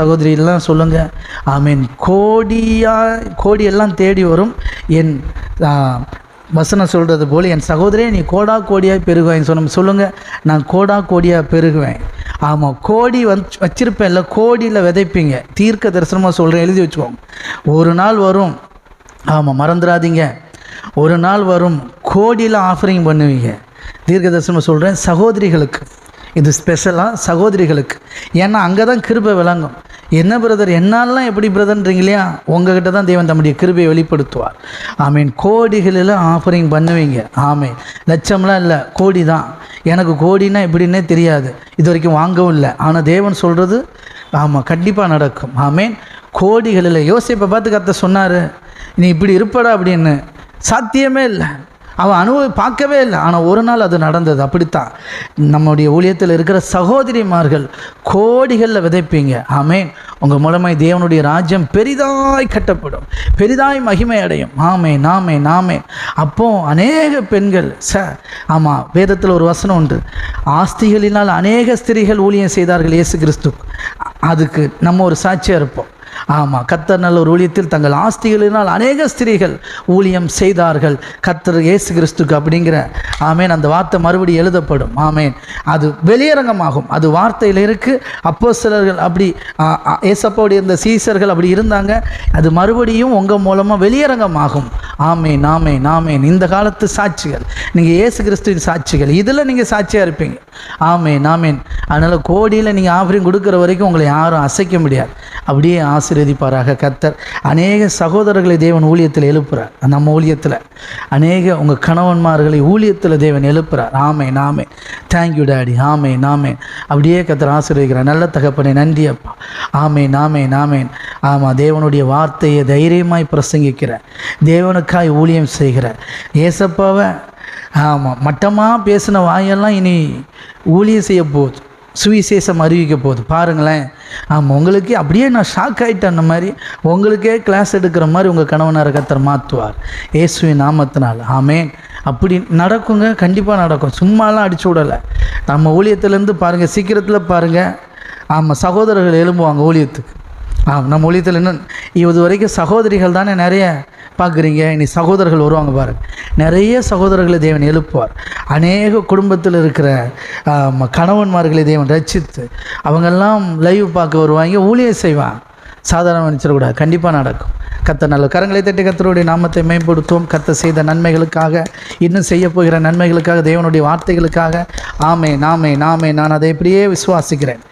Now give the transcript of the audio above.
சகோதரியெல்லாம் சொல்லுங்கள் ஆமீன். கோடியா கோடியெல்லாம் தேடி வரும். என் வசனம் சொல்கிறது போல் என் சகோதரியே நீ கோடா கோடியாக பெருகுவேன் சொன்ன சொல்லுங்கள் நான் கோடா கோடியாக பெருகுவேன். ஆமாம் கோடி வந் வச்சிருப்பேன்ல கோடியில் விதைப்பீங்க. தீர்க்க தரிசனமாக சொல்கிறேன் எழுதி வச்சுக்கோங்க. ஒரு நாள் வரும். ஆமாம் மறந்துடாதீங்க. ஒரு நாள் வரும். கோடியில் ஆஃபரிங் பண்ணுவீங்க. தீர்க்க தரிசனமாக சொல்கிறேன் சகோதரிகளுக்கு. இது ஸ்பெஷலாக சகோதரிகளுக்கு. ஏன்னா அங்கே தான் கிருபை விளங்கும். என்ன பிரதர் என்னாலலாம் எப்படி பிரதர்ன்றீங்க இல்லையா? உங்ககிட்ட தான் தேவன் தம்முடைய கிருபையை வெளிப்படுத்துவார். ஆமீன் கோடிகளில் ஆஃபரிங் பண்ணுவீங்க. ஆமீன் லட்சம்லாம் இல்லை கோடி தான். எனக்கு கோடினா எப்படின்னே தெரியாது. இது வரைக்கும் வாங்கவும் இல்லை. ஆனால் தேவன் சொல்கிறது ஆமாம் கண்டிப்பாக நடக்கும். ஆமீன் கோடிகளில் யோசிப்பை பார்த்து கத்த சொன்னார் நீ இப்படி இருப்படா அப்படின்னு. சாத்தியமே இல்லை. அவன் அனுபவி பார்க்கவே இல்லை. ஆனால் ஒரு நாள் அது நடந்தது. அப்படித்தான். நம்முடைய ஊழியத்தில் இருக்கிற சகோதரிமார்கள் கோடிகளில் விதைப்பீங்க. ஆமேன். உங்கள் மூலமாய் தேவனுடைய ராஜ்யம் பெரிதாய் கட்டப்படும். பெரிதாய் மகிமை அடையும். ஆமே நாமே நாமே அப்போ அநேக பெண்கள் ச ஆமாம் வேதத்தில் ஒரு வசனம் உண்டு. ஆஸ்திகளினால் அநேக ஸ்திரீகள் ஊழியம் செய்தார்கள் இயேசு கிறிஸ்து அதுக்கு நம்ம ஒரு சாட்சியாக இருப்போம். ஆமாம் கத்தர் நல்ல ஒரு ஊழியத்தில் தங்கள் ஆஸ்திகளினால் அநேக ஸ்திரீகள் ஊழியம் செய்தார்கள். கத்தர் இயேசு கிறிஸ்துக்கு அப்படிங்கிற ஆமேன் அந்த வார்த்தை மறுபடி எழுதப்படும். ஆமேன். அது வெளியரங்கமாகும். அது வார்த்தையில் இருக்குது அப்போ சிலர்கள் அப்படி ஆ, இருந்த இந்த சீசர்கள் அப்படி இருந்தாங்க. அது மறுபடியும் உங்கள் மூலமாக வெளியரங்கமாகும். ஆமே நாமே நாமேன் இந்த காலத்து சாட்சிகள் நீங்கள் இயேசு கிறிஸ்துவின் சாட்சிகள் இதில் நீங்கள் சாட்சியாக இருப்பீங்க. ஆமே நாமேன் அதனால் கோடியில் நீங்கள் ஆஃபரிங் கொடுக்குற வரைக்கும் உங்களை யாரும் அசைக்க முடியாது. அப்படியே ஆசீர்வதிப்பாராக கத்தர் அநேக சகோதரர்களை தேவன் ஊழியத்தில் எழுப்புறார். நம்ம ஊழியத்தில். அநேக உங்கள் கணவன்மார்களை ஊழியத்தில் தேவன் எழுப்புறார். ஆமே நாமே தேங்க்யூ டாடி ஆமே நாமே அப்படியே கத்தர் ஆசீர்வதிக்கிறார். நல்ல தகப்பனே நன்றி அப்பா. ஆமே நாமே நாமேன் ஆமாம் தேவனுடைய வார்த்தையை தைரியமாய் பிரசங்கிக்கிறேன். தேவனுக்காய் ஊழியம் செய்கிறார். ஏசப்பாவை ஆமாம் மட்டமாக பேசின வாயெல்லாம் இனி ஊழியம் செய்ய போகுது சுவிசேஷம் அறிவிக்க போகுது பாருங்களேன் ஆமாம் உங்களுக்கு அப்படியே நான் ஷாக் ஆகிட்டேன் அந்த மாதிரி. உங்களுக்கே கிளாஸ் எடுக்கிற மாதிரி உங்கள் கணவனார் கத்தர் மாற்றுவார் இயேசுவின் நாமத்தினால். ஆமேன். அப்படி நடக்குங்க கண்டிப்பாக நடக்கும். சும்மாலாம் அடிச்சு விடலை. நம்ம ஊழியத்துலேருந்து பாருங்கள் சீக்கிரத்தில் பாருங்கள் ஆமாம் சகோதரர்கள் எழும்புவாங்க ஊழியத்துக்கு. ஆ நம்ம ஊழியத்தில் இன்னும் இது வரைக்கும் சகோதரிகள் தானே நிறைய பார்க்குறீங்க? இனி சகோதரர்கள் வருவாங்க பாருங்க நிறைய சகோதரர்களை தேவன் எழுப்புவார். அநேக குடும்பத்தில் இருக்கிற கணவன்மார்களை தேவன் ரச்சித்து அவங்கெல்லாம் லைவ் பார்க்க வருவாங்க ஊழியம் செய்வான் சாதாரண நினச்சிடக்கூடாது கண்டிப்பாக நடக்கும். கத்த நல்ல கரங்களை தட்டி கத்தருடைய நாமத்தை மேம்படுத்துவோம். கத்த செய்த நன்மைகளுக்காக இன்னும் செய்ய போகிற நன்மைகளுக்காக தேவனுடைய வார்த்தைகளுக்காக. ஆமே நாமே நாமே நான் அதை இப்படியே விசுவாசிக்கிறேன்.